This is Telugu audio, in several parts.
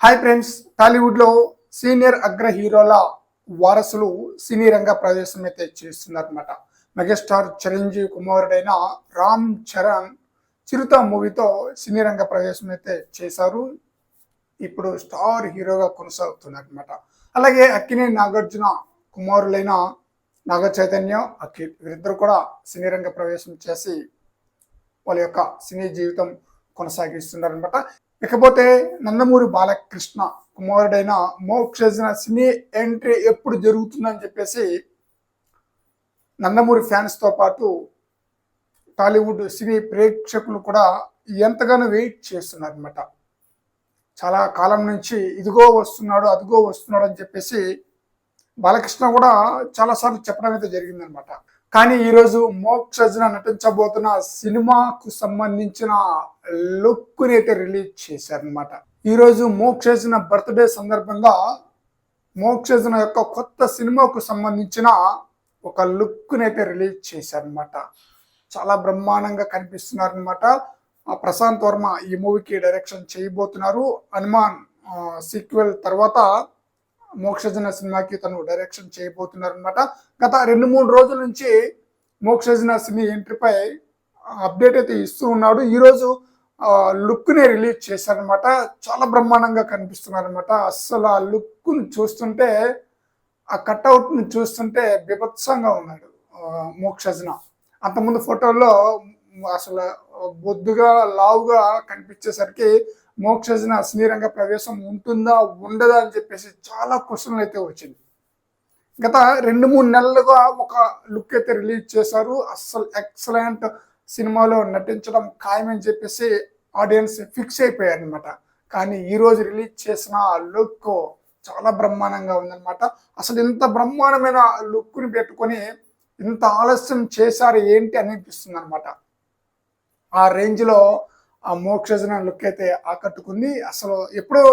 హాయ్ ఫ్రెండ్స్ టాలీవుడ్లో సీనియర్ అగ్ర హీరోల వారసులు సినీ రంగ ప్రవేశం అయితే చేస్తున్నారన్నమాట. మెగాస్టార్ చిరంజీవి కుమారుడైన రామ్ చరణ్ చిరుత మూవీతో సినీ రంగ ప్రవేశం అయితే చేశారు. ఇప్పుడు స్టార్ హీరోగా కొనసాగుతున్నారన్నమాట. అలాగే అక్కినే నాగార్జున కుమారులైన నాగ చైతన్య అఖిల్ వీరిద్దరు కూడా సినీ రంగ ప్రవేశం చేసి వాళ్ళ యొక్క సినీ జీవితం కొనసాగిస్తున్నారనమాట ఇకపోతే నందమూరి బాలకృష్ణ కుమారుడైన మోక్షజన సినీ ఎంట్రీ ఎప్పుడు జరుగుతుందని చెప్పేసి నందమూరి ఫ్యాన్స్తో పాటు టాలీవుడ్ సినీ ప్రేక్షకులు కూడా ఎంతగానో వెయిట్ చేస్తున్నారనమాట చాలా కాలం నుంచి ఇదిగో వస్తున్నాడు అదిగో వస్తున్నాడు అని చెప్పేసి బాలకృష్ణ కూడా చాలాసార్లు చెప్పడం అయితే జరిగిందనమాట కానీ ఈరోజు మోక్షజన నటించబోతున్న సినిమాకు సంబంధించిన లుక్ని అయితే రిలీజ్ చేశారనమాట ఈరోజు మోక్షజన బర్త్డే సందర్భంగా మోక్షజన యొక్క కొత్త సినిమాకు సంబంధించిన ఒక లుక్ని అయితే రిలీజ్ చేశారనమాట చాలా బ్రహ్మాండంగా కనిపిస్తున్నారనమాట ఆ ప్రశాంత్ వర్మ ఈ మూవీకి డైరెక్షన్ చేయబోతున్నారు. హనుమాన్ సీక్వెల్ తర్వాత మోక్షజన సినిమాకి తను డైరెక్షన్ చేయబోతున్నారు అనమాట గత రెండు మూడు రోజుల నుంచి మోక్షజన సినీ ఎంట్రీపై అప్డేట్ అయితే ఇస్తూ ఉన్నాడు. ఈరోజు లుక్ని రిలీజ్ చేశారనమాట చాలా బ్రహ్మాండంగా కనిపిస్తున్నారనమాట అస్సలు ఆ లుక్ని చూస్తుంటే ఆ కట్అవుట్ని చూస్తుంటే బీభత్సంగా ఉన్నాడు మోక్షజన. అంతకుముందు ఫోటోల్లో అసలు బొద్దుగా లావుగా కనిపించేసరికి మోక్షజన సినీ ప్రవేశం ఉంటుందా ఉండదా అని చెప్పేసి చాలా క్వశ్చన్లు అయితే వచ్చింది. గత రెండు మూడు నెలలుగా ఒక లుక్ అయితే రిలీజ్ చేశారు. అస్సలు ఎక్సలెంట్ సినిమాలో నటించడం ఖాయమని చెప్పేసి ఆడియన్స్ ఫిక్స్ అయిపోయారు అనమాట కానీ ఈరోజు రిలీజ్ చేసిన ఆ లుక్ చాలా బ్రహ్మాండంగా ఉందన్నమాట. అసలు ఇంత బ్రహ్మాండమైన లుక్ని పెట్టుకొని ఇంత ఆలస్యం చేశారు ఏంటి అనిపిస్తుంది అనమాట ఆ రేంజ్లో ఆ మోక్షజన లుక్ అయితే ఆకట్టుకుంది. అసలు ఎప్పుడో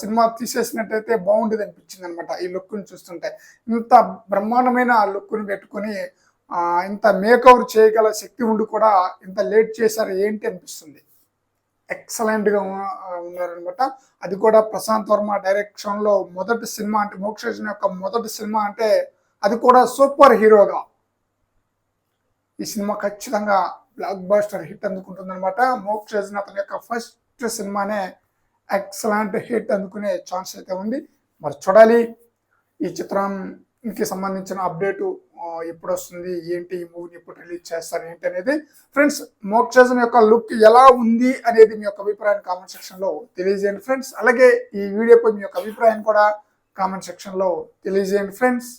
సినిమా తీసేసినట్టయితే బాగుండేది అనిపించింది అనమాట ఈ లుక్ని చూస్తుంటే. ఇంత బ్రహ్మాండమైన ఆ లుక్ని పెట్టుకొని ఇంత మేకవర్ చేయగల శక్తి ఉండి కూడా ఇంత లేట్ చేశారు ఏంటి అనిపిస్తుంది? ఎక్సలెంట్గా ఉన్నారనమాట అది కూడా ప్రశాంత్ వర్మ డైరెక్షన్లో మొదటి సినిమా అంటే మోక్షజన యొక్క మొదటి సినిమా అంటే అది కూడా సూపర్ హీరోగా ఈ సినిమా ఖచ్చితంగా బ్లాక్ బాస్టర్ హిట్ అందుకుంటుందన్నమాట. చేసిన అతని యొక్క ఫస్ట్ సినిమానే ఎక్సలెంట్ హిట్ అందుకునే ఛాన్స్ అయితే ఉంది. మరి చూడాలి. ఈ చిత్రానికి సంబంధించిన అప్డేటు ఎప్పుడు వస్తుంది ఏంటి? ఈ మూవీని ఎప్పుడు రిలీజ్ చేస్తారు? ఏంటి అనేది ఫ్రెండ్స్ మోక్షజన్ యొక్క లుక్ ఎలా ఉంది అనేది మీ యొక్క అభిప్రాయాన్ని కామెంట్ సెక్షన్లో తెలియజేయండి ఫ్రెండ్స్ అలాగే ఈ వీడియోపై మీ యొక్క అభిప్రాయం కూడా కామెంట్ సెక్షన్లో తెలియజేయండి ఫ్రెండ్స్